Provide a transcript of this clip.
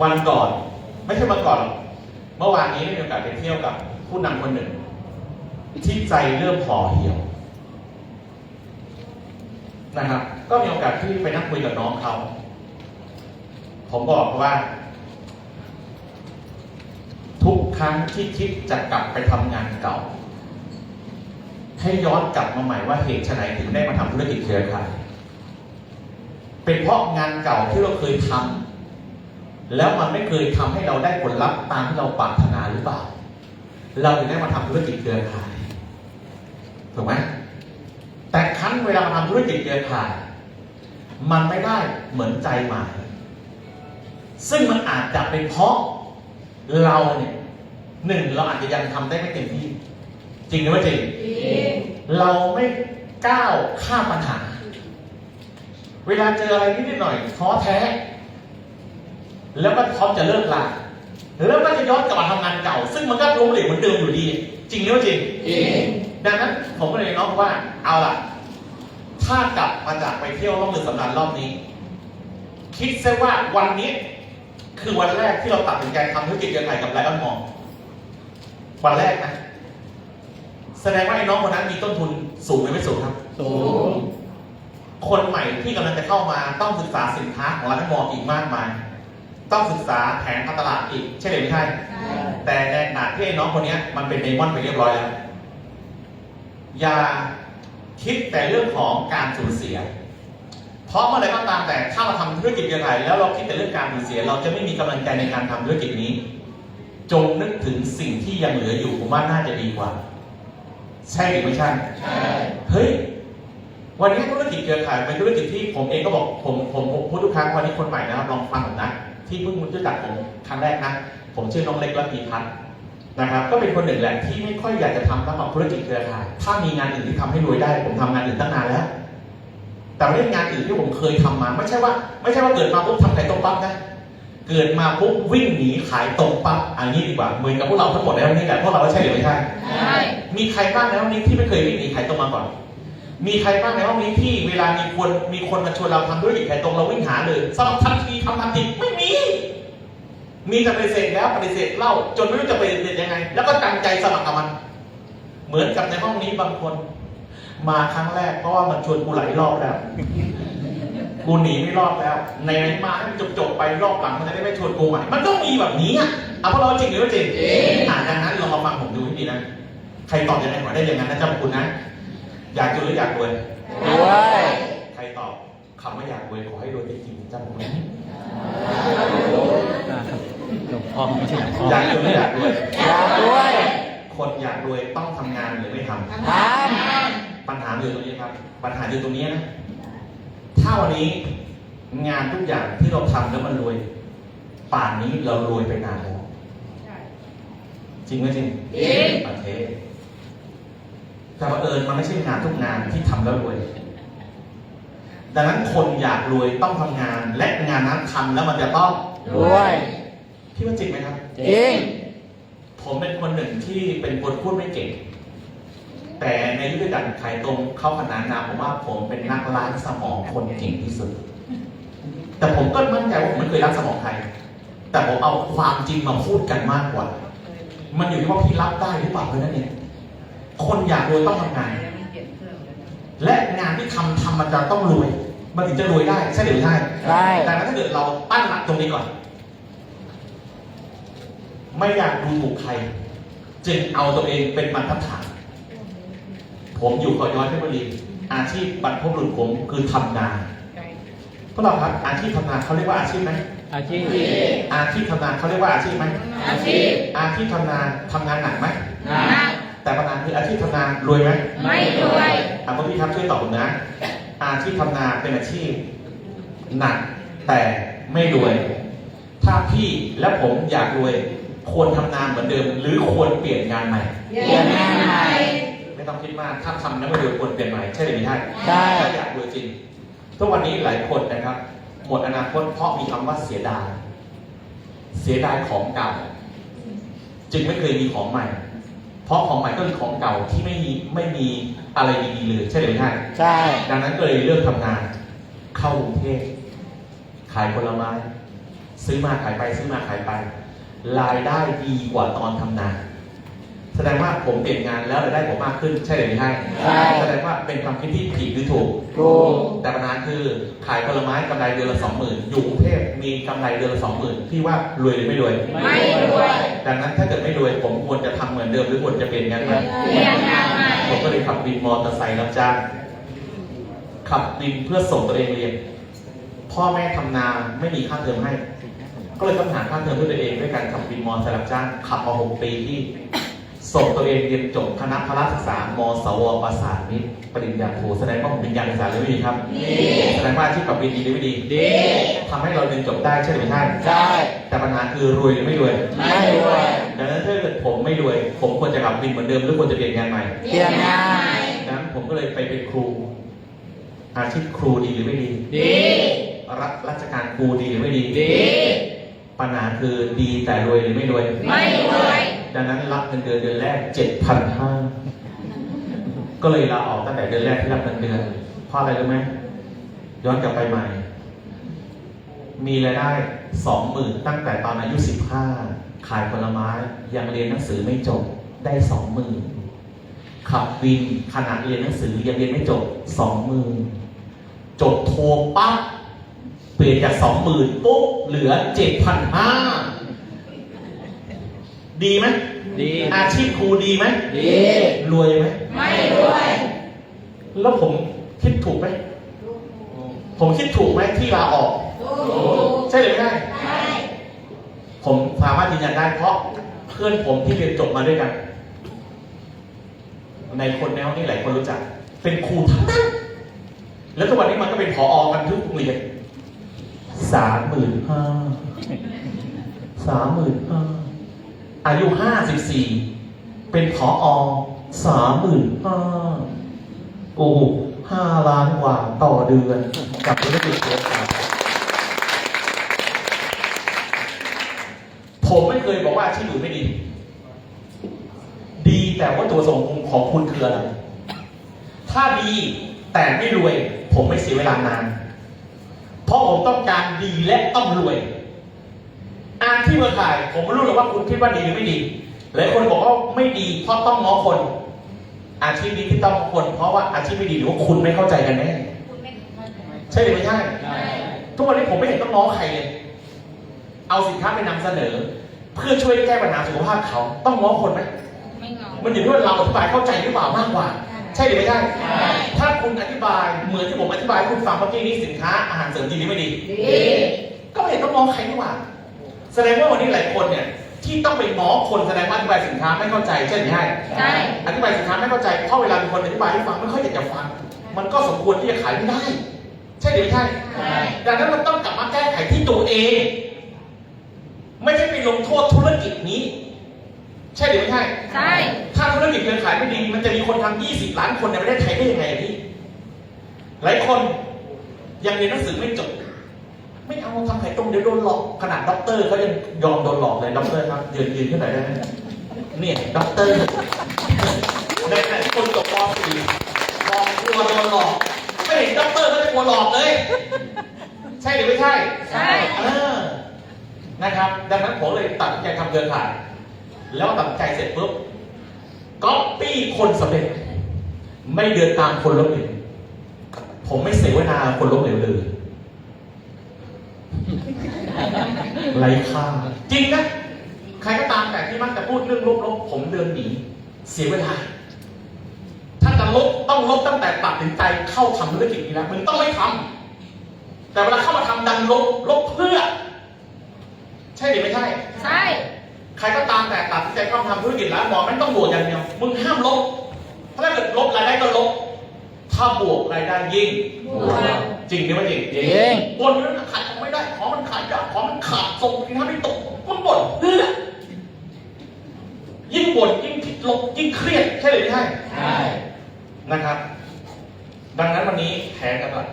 วันก่อน ไม่ใช่วันก่อนหรอกเมื่อวานนี้ได้มีโอกาสไปเที่ยวกับผู้นำคนหนึ่ง ที่ใจเริ่มห่อเหี่ยวนะครับ ก็มีโอกาสที่ไปนั่งคุยกับน้องเขา ผมบอกว่า ทุกครั้งที่คิดจะกลับไปทำงานเก่า ให้ย้อนกลับมาใหม่ว่าเหตุไฉนถึงได้มาทำธุรกิจเครือข่ายเป็นเพราะงานเก่าที่เราเคยทำ แล้วมันไม่เคยทำให้เราได้ผลลัพธ์ตามที่เราปรารถนาหรือเปล่า เราถึงได้มาทำธุรกิจเครือข่าย ถูกไหมแต่ครั้นเวลามาทำธุรกิจเครือข่าย มันไม่ได้เหมือนใจหมาย ซึ่งมันอาจจะเป็นเพราะเราเนี่ยหนึ่งเราอาจจะยังทำได้ไม่เต็มที่ จริงหรือไม่จริง เราไม่ก้าวข้ามปัญหา เวลาเจออะไรนิดๆหน่อยท้อแท้ แล้วก็พร้อมจะเลิกลาแล้วก็จะย้อนกลับมาทำงานเก่า ซึ่งมันก็ล้มเหลวเหมือนเดิมอยู่ดี จริงหรือไม่จริงดังนั้นผมก็เลยน้องว่าเอาล่ะ ถ้ากลับมาจากไปเที่ยวรอบเดือนสำราญรอบนี้ คิดซะว่าวันนี้ คือวันแรกที่เราตัดสินใจทำธุรกิจเครือข่ายกับไลออนมองวันแรกนะแสดงว่าไอ้น้องคนนั้นมีต้นทุนสูงหรือไม่สูงครับ สูง คนใหม่ที่กำลังจะเข้ามาต้องศึกษาสินค้าของร้านมองอีกมากมาย ต้องศึกษาแผนการตลาดอีก ใช่หรือไม่ใช่ แต่ในขณะที่ไอ้น้องคนเนี้ยมันเป็นเดมอนไปเรียบร้อยแล้ว อย่าคิดแต่เรื่องของการสูญเสีย เพราะเมื่อไหรก็ตามแต่ถ้าเราทำธุรกิจยังไงแล้วเราคิดแต่เรื่องการสูญเสีย เราจะไม่มีกำลังใจในการทำธุรกิจนี้ จงนึกถึงสิ่งที่ยังเหลืออยู่ผมว่าน่าจะดีกว่า ใช่หรือไม่ใช่ใช่เฮ้ยวันนี้ธุรกิจเครือข่ายเป็นธุรกิจที่ผมเองก็บอกผมผมผมพูดทุกครั้งวันนี้คนใหม่นะครับลองฟังผมนะ ที่เพิ่งรู้จักผมครั้งแรกนะผมชื่อน้องเล็กและพีพัฒน์นะครับก็เป็นคนหนึ่งแหละที่ไม่ค่อยอยากจะทำตั้งแต่ธุรกิจเครือข่ายถ้ามีงานอื่นที่ทำให้รวยได้ ผมทำงานอื่นตั้งนานแล้ว แต่ไม่ได้งานอื่นที่ผมเคยทำมา ไม่ใช่ว่า ไม่ใช่ว่าเกิดมาปุ๊บทำไข่ต้มปั๊บนะเกิดมาปุ๊บวิ่งหนีขายตรงปั๊บอันนี้ดีกว่าเหมือนกับพวกเราทั้งหมดในวันนี้แหละพวกเราก็ใช่หรือไม่ใช่ใช่ มีใครบ้างในห้องนี้ที่ไม่เคยวิ่งหนีขายตรงมาก่อน มีใครบ้างในห้องนี้ที่เวลามีคนมีคนมาชวนเราทำธุรกิจขายตรงเราวิ่งหาเลยสมัครทันทีทำทันทีไม่มี มีแต่ปฏิเสธแล้วปฏิเสธเล่า จนไม่รู้จะปฏิเสธยังไง แล้วก็ตั้งใจสมัครกับมัน เหมือนกับในห้องนี้บางคน มาครั้งแรกเพราะว่ามันชวนกูหลายรอบแล้วกูหนีไม่รอดแล้ว ในไหนๆมาให้มันจบๆไปรอบหลังมันจะได้ไม่ชวนกูใหม่ มันต้องมีแบบนี้อะเอาพวกเราจริงหรือไม่จริงจริงอ่าดังนั้นลองมาฟังผมดูให้ดีนะ ใครตอบยังไงขอได้อย่างนั้นนะเจ้าพระคุณนะ อยากรวยหรืออยากรวยด้วยใครตอบคำว่าอยากรวยขอให้รวยจริงๆเจ้าพระคุณนะหลวงพ่อไม่ใช่หลวงพ่ออยากรวยหรืออยากรวยอยากด้วย คนอยากรวยต้องทำงานหรือไม่ทำทปัญหาอยู่ตรงนี้ครับ ปัญหาอยู่ตรงนี้นะ ถ้าวันนี้งานทุกอย่างที่เราทำแล้วมันรวย ป่านนี้เรารวยไปนานแล้วจริงไหมจริงำจริงโอเค แต่บังเอิญมันไม่ใช่งานทุกงานที่ทำแล้วรวย ดังนั้นคนอยากรวยต้องทำงาน และงานนั้นทำแล้วมันจะต้องด้วยพี่ว่าจริงไหมครับจริงผมเป็นคนหนึ่งที่เป็นคนพูดไม่เก่ง แต่ในยุทธการขายตรงเข้าขนานนามผมว่าผมเป็นนักล้างสมองคนเก่งที่สุด แต่ผมก็มั่นใจว่าผมไม่เคยล้างสมองใครแต่ผมเอาความจริงมาพูดกันมากกว่า มันอยู่ที่ว่าพี่รับได้หรือเปล่าเท่านั้นเอง คนอยากรวยต้องทำงาน และงานที่ทำทำมันจะต้องรวย มันถึงจะรวยได้ใช่หรือไม่ใช่ใช่แต่ถ้าเกิดเราตั้งหลักตรงนี้ก่อน ไม่อยากดูถูกใคร จึงเอาตัวเองเป็นบรรทัดฐาน ผมอยู่เกาะย้อยเพชรบุรีอาชีพบรรพบุรุษผมคือทำนาพวกเราครับอาชีพทำนาเขาเรียกว่าอาชีพไหมอาชีพอาชีพทำนาเขาเรียกว่าอาชีพไหมอาชีพอาชีพทำนาทำงานหนักไหมนะ แต่ปัญหาคืออาชีพทำนารวยไหมไม่รวยอะพวกพี่ครับช่วยตอบผมนะ อาชีพทำนาเป็นอาชีพหนักแต่ไม่รวย ถ้าพี่และผมอยากรวยควรทำงานเหมือนเดิม หรือควรเปลี่ยนงานใหม่เปลี่ยนงานใหม่ไม่ต้องคิดมากถ้าทำแล้วไม่รวยควรเปลี่ยนใหม่ใช่หรือไม่ใช่ใช่ถ้าอยากรวยจริงทุกวันนี้หลายคนนะครับ หมดอนาคตเพราะมีคำว่าเสียดาย เสียดายของเก่า จึงไม่เคยมีของใหม่เพ ราะของใหม่ก็คือของเก่าที่ไม่มีไม่มีอะไรดีๆเลยใช่หรือไม่ใช่ใช่ ดังนั้นก็เลยเลือกทำงาน เข้ากรุงเทพขายผลไม้ ซื้อมาขายไปซื้อมาขายไป รายได้ดีกว่าตอนทำงาน แสดงว่าผมเปลี่ยนงานแล้วรายได้ผมมากขึ้นใช่หรือไม่ใช่ใช่แสดงว่าเป็นความคิดที่ผิดหรือถูกถูก แต่ปัญหาคือขายผลไม้กำไรเดือนละสองหมื่นอยู่กรุงเทพมีกำไรเดือนละสองหมื่นพี่ว่ารวยหรือไม่รวย ไม่รวยดังนั้นถ้าเกิดไม่รวยผมควรจะทำเหมือนเดิมหรือควรจะเปลี่ยนงานไหมเปลี่ยนงานใหม่ผมก็เลยขับวินมอเตอร์ไซค์รับจ้างขับวินเพื่อส่งตัวเองเรียน พ่อแม่ทำนาไม่มีค่าเทอมให้ ก็เลยต้องหาค่าเทอมด้วยตัวเองด้วยการขับวินมอเตอร์ไซค์รับจ้างขับมาหกปีที่ ส่งตัวเองเรียนจบคณะพละศึกษามสวประสานมิตรปริญญาโทแสดงว่าผมเป็นยานศึกษาหรือไม่ดีครับแสดงว่าอาชีพขับวินดีหรือไม่ดีดีทำให้เราเรียนจบได้ใช่หรือไม่ใช่ใช่แต่ปัญหาคือรวยหรือไม่รวยไม่รวยดังนั้นถ้าเกิดผมไม่รวย ผมควรจะขับวินเหมือนเดิมหรือควรจะเปลี่ยนงานใหม่เปลี่ยนงานใหม่ดังนั้นผมก็เลยไปเป็นครู อาชีพครูดีหรือไม่ดีดีรับราชการครูดีหรือไม่ดีดีปัญหาคือดีแต่รวยหรือไม่รวย ไม่รวย ดังนั้นรับเงินเดือนเดือนแรกเจ็ดพันห้าก็เลยลาออกตั้งแต่เดือนแรกที่รับเงินเดือน เพราะอะไรรู้ไหมย้อนกลับไปใหม่ มีรายได้สองหมื่นตั้งแต่ตอนอายุสิบห้าขายผลไม้ยังเรียนหนังสือไม่จบได้สองหมื่นขับวินขณะเรียนหนังสือยังเรียนไม่จบสองหมื่นจบโทปั๊บเปลี่ยนจากสองหมื่นปุ๊บเหลือเจ็ดพันห้า ดีไหมดี อาชีพครูดีไหมดี รวยไหมไม่รวย แล้วผมคิดถูกไหมผมคิดถูกไหมที่ลาออก ถูก ใช่หรือไม่ใช่ใช่ผมสามารถยืนยันได้เพราะเพื่อนผมที่เรียนจบมาด้วยกัน ในคนแนวนี่หลายคนรู้จัก เป็นครูทั้งนั้นแล้วทุกวันนี้มันก็เป็นผออกันทุกโรงเรียนสามหมื่นห้าสามหมื่นห้า อายุห้าสิบสี่เป็นผออสามหมื่นห้าโอ้ห้าล้านกว่าต่อเดือนกับธุรกิจเดียวกันผมไม่เคยบอกว่าอาชีพอื่นไม่ดี ดีแต่ว่าตัวส่งของคุณคืออะไร ถ้าดีแต่ไม่รวย ผมไม่เสียเวลานาน เพราะผมต้องการดีและต้องรวย อาชีพเมื่อขาย ผมไม่รู้หรอกว่าคุณคิดว่าดีหรือไม่ดีหลายคนบอกว่าไม่ดีเพราะต้องง้อคน อาชีพนี้ที่ต้องง้อคน เพราะว่าอาชีพไม่ดีหรือว่าคุณไม่เข้าใจกันแน่ใช่หรือไม่ใช่ใช่ทุกวันนี้ผมไม่เห็นต้องง้อใครเลยเอาสินค้าไปนำเสนอ เพื่อช่วยแก้ปัญหาสุขภาพเขาต้องง้อคนไหมไม่งอมันอยู่ที่ว่าเราอธิบายเข้าใจหรือเปล่ามากกว่า ใช่หรือไม่ใช่ใช่ถ้าคุณอธิบายเหมือนที่ผมอธิบายให้คุณฟังเมื่อกี้นี้สินค้าอาหารเสริมดีหรือไม่ดีดีก็ไม่เห็นต้องง้อใครนี่หว่า แสดงว่าวันนี้หลายคนเนี่ยที่ต้องไปง้อคนแสดงว่าอธิบายสินค้าไม่เข้าใจใช่หรือไม่ใช่อธิบายสินค้าไม่เข้าใจเพราะเวลามีคนอธิบายให้ฟังไม่ค่อยอยากจะฟัง มันก็สมควรที่จะขายไม่ได้ ใช่หรือไม่ใช่ใช่ดังนั้นมันต้องกลับมาแก้ไขที่ตัวเอง ไม่ใช่ไปลงโทษธุรกิจนี้ ใช่หรือไม่ใช่ใช่ถ้าธุรกิจเงินขายไม่ดี มันจะมีคนทำ20 ล้านคนในประเทศไทยได้ยังไงอะพี่หลายคนยังเรียนหนังสือไม่จบ ไม่เอาทำไข่ต้มเดี๋ยวโดนหลอก ขนาดด็อกเตอร์เขายังยอมโดนหลอกเลยด็อกเตอร์ครับยืนยืนขึ้นหน่อยได้ไหมเนี่ยด็อกเตอร์ในขณะที่คนจบป .4 บอกกลัวโดนหลอก ไม่เห็นด็อกเตอร์เขาจะกลัวหลอกเลย ใช่หรือไม่ใช่ใช่ เออนะครับ ดังนั้นผมเลยตัดสินใจทำเครือข่าย แล้วตัดสินใจเสร็จปุ๊บก๊อปปี้คนสำเร็จ ไม่เดินตามคนล้มเหลวผมไม่เสวนาคนล้มเหลวเลย ไรค่าจริงนะใครก็ตามแต่ที่มักจะพูดเรื่องลบๆผมเดินหนีเสียเวลาถ้าจะลบต้องลบตั้งแต่ตัดสินใจเข้าทำธุรกิจนี้แล้วมึงต้องไม่ทำแต่เวลาเข้ามาทำดันลบลบเพื่อ ใช่หรือไม่ใช่ ใช่ ใครก็ตามแต่ตัดสินใจเข้ามาทำธุรกิจแล้วบอกไม่ต้องบวกอย่างเดียวมึงห้ามลบถ้าเกิดลบรายได้ก็ลบถ้าบวกรายได้ยิ่งบวกจริงหรือไม่จริงจริงบนนั้นขายของ ไม่ได้ ของมันขายยากของมันขาดส่งสินค้าไม่ตกมึงบ่นเพื่อยิ่งบ่นยิ่งคิดลบยิ่งเครียดใช่หรือไม่ใช่ใช่นะครับ ดังนั้นวันนี้แพ้กันก่อน